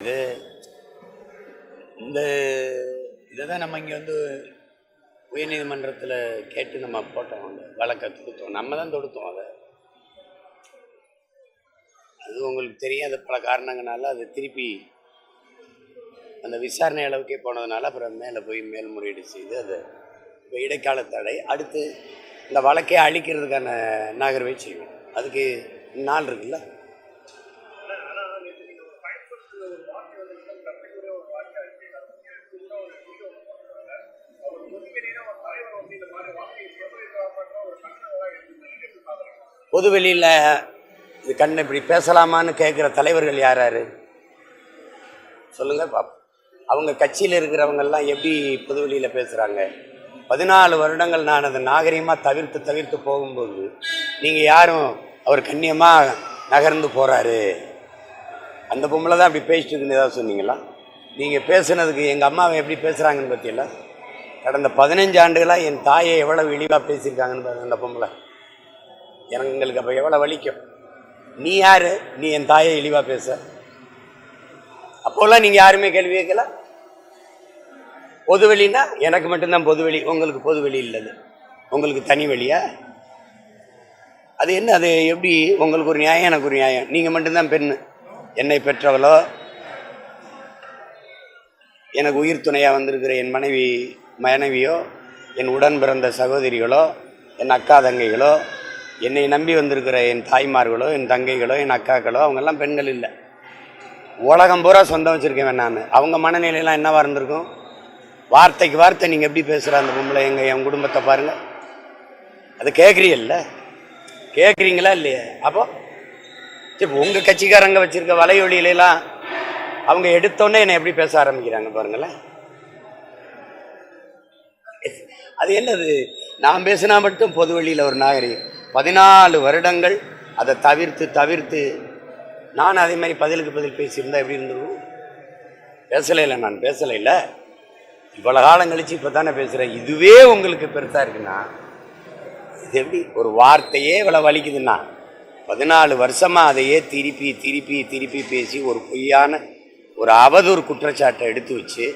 இது இந்த இதை தான் நம்ம இங்கே வந்து உயர்நீதிமன்றத்தில் கேட்டு நம்ம போட்டோம் அந்த வழக்கை தொடுத்தோம். நம்ம தான் தொடுத்தோம் அதை. அது உங்களுக்கு தெரியாத பல காரணங்களால அது திருப்பி அந்த விசாரணை அளவுக்கே போனதுனால அப்புறம் மேலே போய் மேல்முறையீடு செய்து அது இப்போ இடைக்கால தடை. அடுத்து இந்த வழக்கே அழிக்கிறதுக்கான நகர்வை செய்வோம். அதுக்கு நாள் இருக்குல்ல? பொதுவெளியில் இது கண்ணு இப்படி பேசலாமான்னு கேட்குற தலைவர்கள் யார் யார் சொல்லுங்கள் பாப்போம். அவங்க கட்சியில் இருக்கிறவங்கெல்லாம் எப்படி பொதுவெளியில் பேசுகிறாங்க பதினாலு வருடங்கள் நான் அதை நாகரிகமாக தவிர்த்து தவிர்த்து போகும்போது நீங்கள் யாரும் அவர் கண்ணியமாக நகர்ந்து போகிறாரு அந்த பொம்பளை தான் அப்படி பேசிட்டு இருக்குன்னு ஏதாவது சொன்னீங்களா? நீங்கள் பேசுனதுக்கு எங்கள் அம்மாவை எப்படி பேசுகிறாங்கன்னு பற்றியில்ல கடந்த பதினஞ்சு ஆண்டுகளாக என் தாயை எவ்வளோ இழிவாக பேசியிருக்காங்கன்னு பாருங்க அந்த பொம்பளை. எங்களுக்கு அப்போ எவ்வளோ வலிக்கும்? நீ யார்? நீ என் தாயை இழிவாக பேச. அப்போல்லாம் நீங்கள் யாருமே கேள்வி கேட்கல? பொதுவெளின்னா எனக்கு மட்டும்தான் பொதுவெளி உங்களுக்கு பொதுவெளி இல்லது. உங்களுக்கு தனி வெளியா? அது என்ன அது எப்படி? உங்களுக்கு ஒரு நியாயம் எனக்கு ஒரு நியாயம். நீங்கள் மட்டும்தான் பெண்ணு. என்னை பெற்றவளோ? எனக்கு உயிர் துணையாக வந்திருக்கிற என் மனைவி மனைவியோ? என் உடன் பிறந்த சகோதரிகளோ? என் அக்கா தங்கைகளோ? என்னை நம்பி வந்திருக்கிற என் தாய்மார்களோ என் தங்கைகளோ என் அக்காக்களோ அவங்கெல்லாம் பெண்கள் இல்லை. உலகம் பூரா சொந்தம் வச்சுருக்கேன் நான். அவங்க மனநிலையெல்லாம் என்னவாக இருந்திருக்கும்? வார்த்தைக்கு வார்த்தை நீங்கள் எப்படி பேசுகிற அந்த பொம்பளை எங்கள் என் குடும்பத்தை பாருங்கள் அது கேட்குறீல்ல கேட்குறீங்களா இல்லையா? அப்போ சரி உங்கள் கட்சிக்காரங்க வச்சுருக்க வலையொலியிலலாம் அவங்க எடுத்தோன்னே என்னை எப்படி பேச ஆரம்பிக்கிறாங்க பாருங்களேன். அது என்னது? நான் பேசினா மட்டும் பொது வழியில் ஒரு நாகரிகம். பதினாலு வருடங்கள் அதை தவிர்த்து தவிர்த்து நான் அதே மாதிரி பதிலுக்கு பதில் பேசியிருந்தா எப்படி இருந்திருக்கும்? பேசலை இல்லை நான் பேசலை இல்லை இவ்வளோ காலம் கழித்து இப்போ தானே பேசுகிறேன் இதுவே உங்களுக்கு பெருசாக இருக்குன்னா இது எப்படி ஒரு வார்த்தையே இவ்வளோ வலிக்குதுன்னா பதினாலு வருஷமாக அதையே திருப்பி திருப்பி திருப்பி பேசி ஒரு பொய்யான ஒரு அவதூறு குற்றச்சாட்டை எடுத்து வச்சு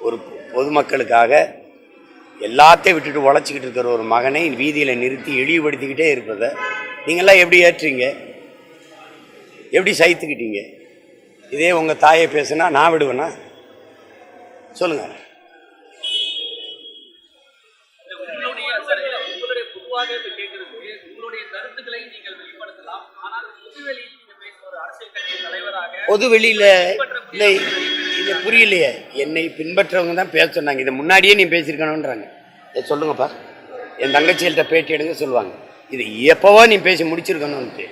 ஒரு பொதுமக்களுக்காக எல்லாத்தையும் விட்டுட்டு உழைச்சிக்கிட்டு இருக்கிற ஒரு மகனை வீதியில் நிறுத்தி இழிவுபடுத்திக்கிட்டே இருப்பதை நீங்களாம் எப்படி ஏற்றுறீங்க? எப்படி சகித்துக்கிட்டீங்க? இதே உங்கள் தாயை பேசுனா நான் விடுவேனா? சொல்லுங்கள் பொது வெளியில் இல்லை. இது புரியலையே. என்னை பின்பற்றவங்க தான் பேச சொன்னாங்க. இதை முன்னாடியே நீ பேசியிருக்கணுன்றாங்க சொல்லுங்கப்பா என் தங்கச்சிகள்கிட்ட பேட்டி எடுங்க சொல்லுவாங்க. இது எப்போவோ நீ பேசி முடிச்சிருக்கணும்ன்ட்டு.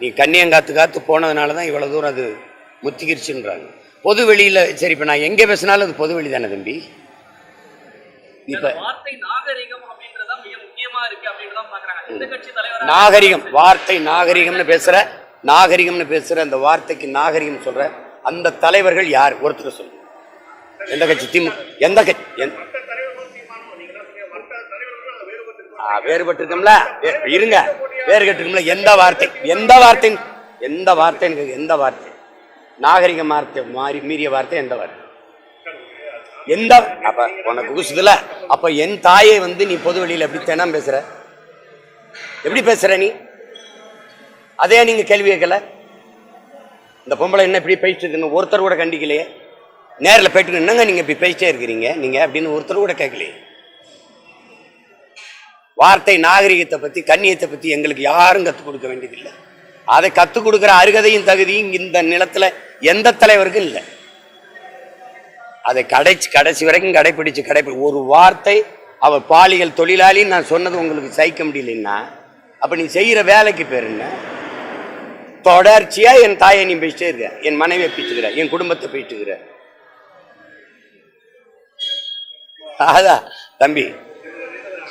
நீ கண்ணியங்காத்து காத்து போனதுனால தான் இவ்வளோ தூரம் அது முத்திக்கிருச்சுன்றாங்க பொது வெளியில் சரி இப்போ நான் எங்கே பேசினாலும் அது பொது வெளி தானே தம்பி இப்போ நாகரிகம் வார்த்தை நாகரிகம்னு பேசுற நாகரிகம்னு பேசுற அந்த வார்த்தைக்கு நாகரிகம் சொல்ற அந்த தலைவர்கள் யார்? ஒருத்தர் சொல்லு. எந்த கட்சி? திமு எந்த கட்சி? வேறுபட்டிருக்கோம்ல. வே- இருங்க. வேறுபட்டிருக்கோம்ல எந்த வார்த்தை? எந்த வார்த்தை? எந்த வார்த்தை? எனக்கு எந்த வார்த்தை? நாகரிக வார்த்தை மாறி மீறிய வார்த்தை எந்த வார்த்தை? எந்த அப்ப உனக்கு குசுதுல அப்ப என் தாயை வந்து நீ பொது வெளியில எப்படி தினம் பேசுற? எப்படி பேசுற நீ? அதே நீங்க கேள்வி கேட்கல? இந்த பொம்பளை என்ன இப்படி பேசிட்டு இருக்குன்னு ஒருத்தர் கூட கண்டிக்கலையே. நேரில் போயிட்டு என்னங்க நீங்கள் இப்படி பேசிட்டே இருக்கிறீங்க? நீங்க அப்படின்னு ஒருத்தர் கூட கேட்கலையே. வார்த்தை நாகரிகத்தை பற்றி கண்ணியத்தை பற்றி எங்களுக்கு யாரும் கற்றுக் கொடுக்க வேண்டியதில்லை. அதை கற்றுக் கொடுக்குற அருகதையும் தகுதியும் இந்த நிலத்துல எந்த தலைவருக்கும் இல்லை. அதை கடைச்சி கடைசி வரைக்கும் கடைப்பிடிச்சு கடைப்பி ஒரு வார்த்தை அவள் பாலியல் தொழிலாளின்னு நான் சொன்னது உங்களுக்கு சகிக்க முடியலன்னா அப்போ நீ செய்கிற வேலைக்கு பேர் என்ன? தொடர்ச்சியாக என் தாயை நீ பேசிட்டே இருக்க என் மனைவியை பேச்சுக்கிற என் குடும்பத்தை பேசிட்டுக்கிற அதான் தம்பி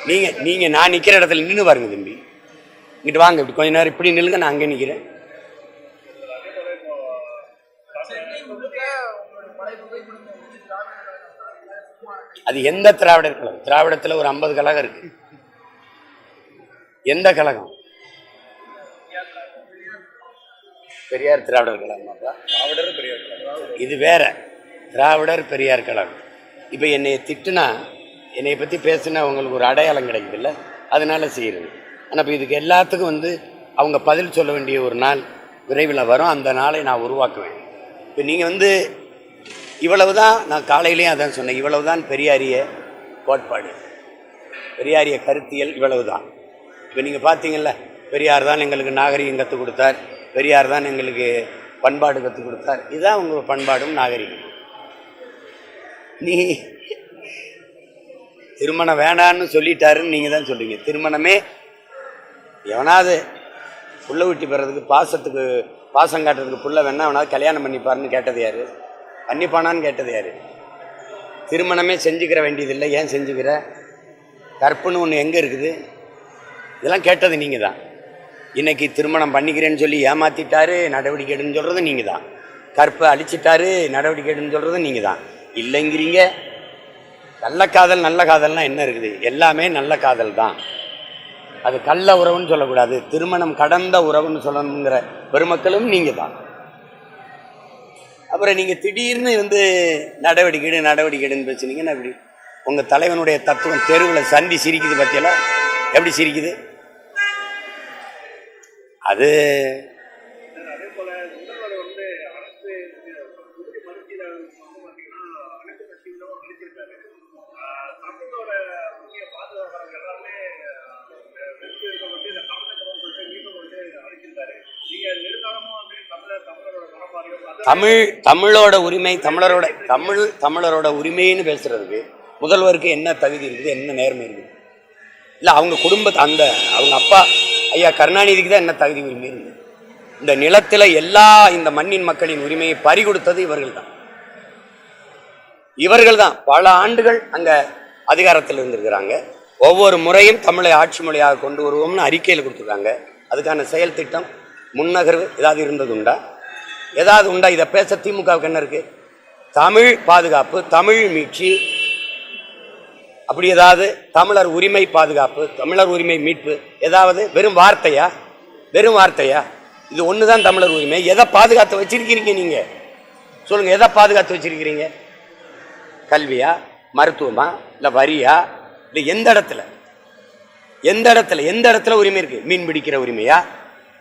நீங்க நீங்க நான் நிற்கிற இடத்துல நின்று பாருங்க தம்பி. இங்கிட்டு வாங்க இப்படி கொஞ்ச நேரம் இப்படி நில்லுங்க நான் அங்கே நிற்கிறேன் அது எந்த திராவிடர் கழகம்? திராவிடத்தில் ஒரு ஐம்பது கழகம் இருக்கு. எந்த கழகம்? பெரியார் திராவிடர் கழகமாப்பா திராவிடர் பெரியார் கழகம். இது வேற. திராவிடர் பெரியார் கழகம். இப்போ என்னை திட்டுனா என்னை பற்றி பேசுனா உங்களுக்கு ஒரு அடையாளம் கிடைக்குதுல்ல? அதனால செய்கிறது ஆனால் இப்போ இதுக்கு எல்லாத்துக்கும் வந்து அவங்க பதில் சொல்ல வேண்டிய ஒரு நாள் விரைவில் வரும். அந்த நாளை நான் உருவாக்குவேன். இப்போ நீங்கள் வந்து இவ்வளவு தான் நான் காலையிலேயும் அதான் சொன்னேன். இவ்வளவு தான் பெரியாரிய கோட்பாடு. பெரியாரிய கருத்தியல் இவ்வளவு தான் இப்போ நீங்கள் பார்த்தீங்கல்ல பெரியார் தான் எங்களுக்கு நாகரிகம் கற்றுக் கொடுத்தார். பெரியார் தான் எங்களுக்கு பண்பாடு கற்றுக் கொடுத்தார். இதுதான் உங்கள் பண்பாடும் நாகரிகம். நீ திருமணம் வேணான்னு சொல்லிட்டாருன்னு நீங்கள் தான் சொல்கிறீங்க திருமணமே எவனாவது புள்ள விட்டு பெறதுக்கு பாசத்துக்கு பாசம் காட்டுறதுக்கு புள்ள வேணா அவனாவது கல்யாணம் பண்ணிப்பாருன்னு கேட்டது யார்? பண்ணிப்பானான்னு கேட்டது யார்? திருமணமே செஞ்சுக்கிற வேண்டியதில்லை. ஏன் செஞ்சுக்கிற? கற்புன்னு ஒன்று எங்கே இருக்குது? இதெல்லாம் கேட்டது நீங்கள் தான். இன்றைக்கி திருமணம் பண்ணிக்கிறேன்னு சொல்லி ஏமாற்றிட்டாரு நடவடிக்கை எடுன்னு சொல்கிறது நீங்கள் தான் கற்பை அழிச்சிட்டாரு நடவடிக்கை எடுன்னு சொல்கிறது நீங்கள் தான் இல்லைங்கிறீங்க. நல்ல காதல் நல்ல காதல்னால் என்ன இருக்குது? எல்லாமே நல்ல காதல் தான் அது கள்ள உறவுன்னு சொல்லக்கூடாது. திருமணம் கடந்த உறவுன்னு சொல்லணுங்கிற பெருமக்களும் நீங்கள் தான் அப்புறம் நீங்கள் திடீர்னு வந்து நடவடிக்கை எடு நடவடிக்கை எடுன்னு பேசுனீங்கன்னா எப்படி? உங்கள் தலைவனுடைய தத்துவம் தெருவில் சந்தி சிரிக்குது பற்றியெல்லாம் எப்படி சிரிக்குது? அது தமிழ் தமிழோட உரிமை தமிழரோட தமிழ் தமிழரோட உரிமைன்னு பேசுறதுக்கு முதல்வருக்கு என்ன தகுதி இருக்குது என்ன நேர்மை இருக்குது? இல்லை அவங்க குடும்பத்தை அந்த அவங்க அப்பா ஐயா கருணாநிதிக்கு தான் என்ன தகுதி உரிமை இருக்குது இந்த நிலத்தில் எல்லா இந்த மண்ணின் மக்களின் உரிமையை பறிகொடுத்தது இவர்கள் தான் இவர்கள் தான் பல ஆண்டுகள் அங்கே அதிகாரத்தில் இருந்திருக்கிறாங்க. ஒவ்வொரு முறையும் தமிழை ஆட்சி மொழியாக கொண்டு வருவோம்னு அறிக்கையில் கொடுத்துருக்காங்க. அதுக்கான செயல் திட்டம் முன்னகர்வு ஏதாவது இருந்தது உண்டா? ஏதாவது உண்டா? இதை பேச திமுகவுக்கு என்ன இருக்குது தமிழ் பாதுகாப்பு தமிழ் மீட்சி அப்படி ஏதாவது தமிழர் உரிமை பாதுகாப்பு தமிழர் உரிமை மீட்பு ஏதாவது வெறும் வார்த்தையா? வெறும் வார்த்தையா? இது ஒன்று தான் தமிழர் உரிமை. எதை பாதுகாத்து வச்சிருக்கிறீங்க நீங்கள் சொல்லுங்கள் எதை பாதுகாத்து வச்சிருக்கிறீங்க? கல்வியா? மருத்துவமா? இல்லை வரியா? இல்லை எந்த இடத்துல? எந்த இடத்துல? எந்த இடத்துல உரிமை இருக்குது மீன் பிடிக்கிற உரிமையா?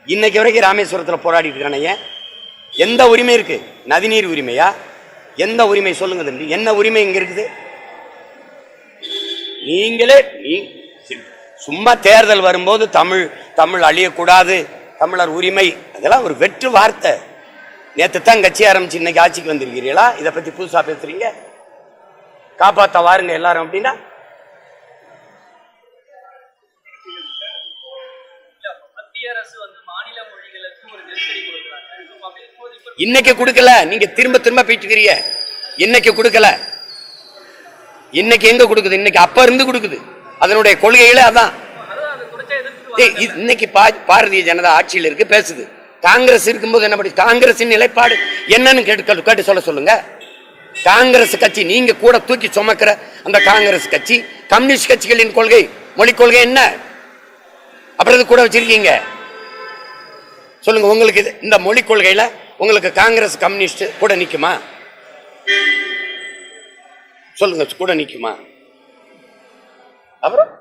இன்னைக்கு வரைக்கும் ராமேஸ்வரத்தில் போராடிட்டு இருக்கானே எந்த உரிமை இருக்குது நதிநீர் உரிமையா? எந்த உரிமை? சொல்லுங்க தம்பி என்ன உரிமை இங்கே இருக்குது? நீங்களே நீ சும்மா தேர்தல் வரும்போது தமிழ் தமிழ் அழியக்கூடாது தமிழர் உரிமை அதெல்லாம் ஒரு வெற்று வார்த்தை. நேற்று தான் கட்சி ஆரம்பிச்சு இன்னைக்கு ஆட்சிக்கு வந்திருக்கிறீங்களா இதை பற்றி புதுசாக பேசுறீங்க. காப்பாத்த வாருங்க எல்லாரும் அப்படின்னா? மத்திய அரசு வந்து இன்னைக்கு கொடுக்கல. நீங்க திரும்ப திரும்ப போயிட்டு இன்னைக்கு கொடுக்கல. இன்னைக்கு எங்க கொடுக்குது? இன்னைக்கு அப்ப இருந்து கொடுக்குது. அதனுடைய கொள்கைகளே அதான். ஏய், இது- இன்னைக்கு பா- பாரதிய ஜனதா ஆட்சியில் இருக்கு பேசுது. காங்கிரஸ் இருக்கும்போது என்ன பண்ணி காங்கிரஸின் நிலைப்பாடு என்னன்னு கேட்டு கேட்டு சொல்ல சொல்லுங்க. காங்கிரஸ் கட்சி நீங்க கூட தூக்கி சுமக்கிற அந்த காங்கிரஸ் கட்சி கம்யூனிஸ்ட் கட்சிகளின் கொள்கை மொழிக் கொள்கை என்ன? அப்புறம் இது கூட வச்சிருக்கீங்க. சொல்லுங்க உங்களுக்கு இது இந்த மொழிக் கொள்கையில உங்களுக்கு காங்கிரஸ் கம்யூனிஸ்ட் கூட நிற்குமா சொல்லுங்க கூட நிற்குமா அப்புறம்?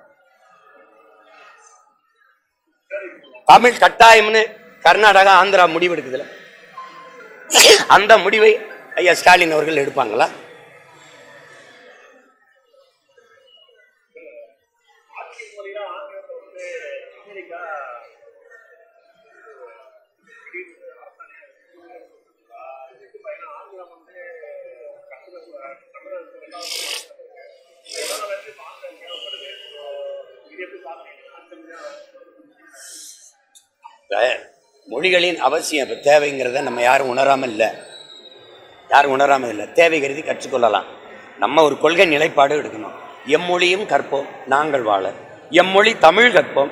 தமிழ் கட்டாயம்னு கர்நாடகா ஆந்திரா முடிவு எடுக்குதுல அந்த முடிவை ஐயா ஸ்டாலின் அவர்கள் எடுப்பாங்களா ஆட்சி மொழியா ஆங்கிலத்தை வந்து அமெரிக்கா இதுக்கு பயணம் ஆங்கிலம் வந்து கற்றுக்க தமிழர்களுக்கு இதனால வந்து இப்ப ஆங்கிலம் தேவைப்படுது இது எப்படி பார்க்குறீங்க இப்ப மொழிகளின் அவசியம் இப்போ தேவைங்கிறத நம்ம யாரும் உணராமல் இல்லை. யாரும் உணராமல் இல்லை. தேவை கருதி கற்றுக்கொள்ளலாம். நம்ம ஒரு கொள்கை நிலைப்பாடு எடுக்கணும். எம்மொழியும் கற்போம் நாங்கள் வாழ. எம்மொழி தமிழ் கற்போம்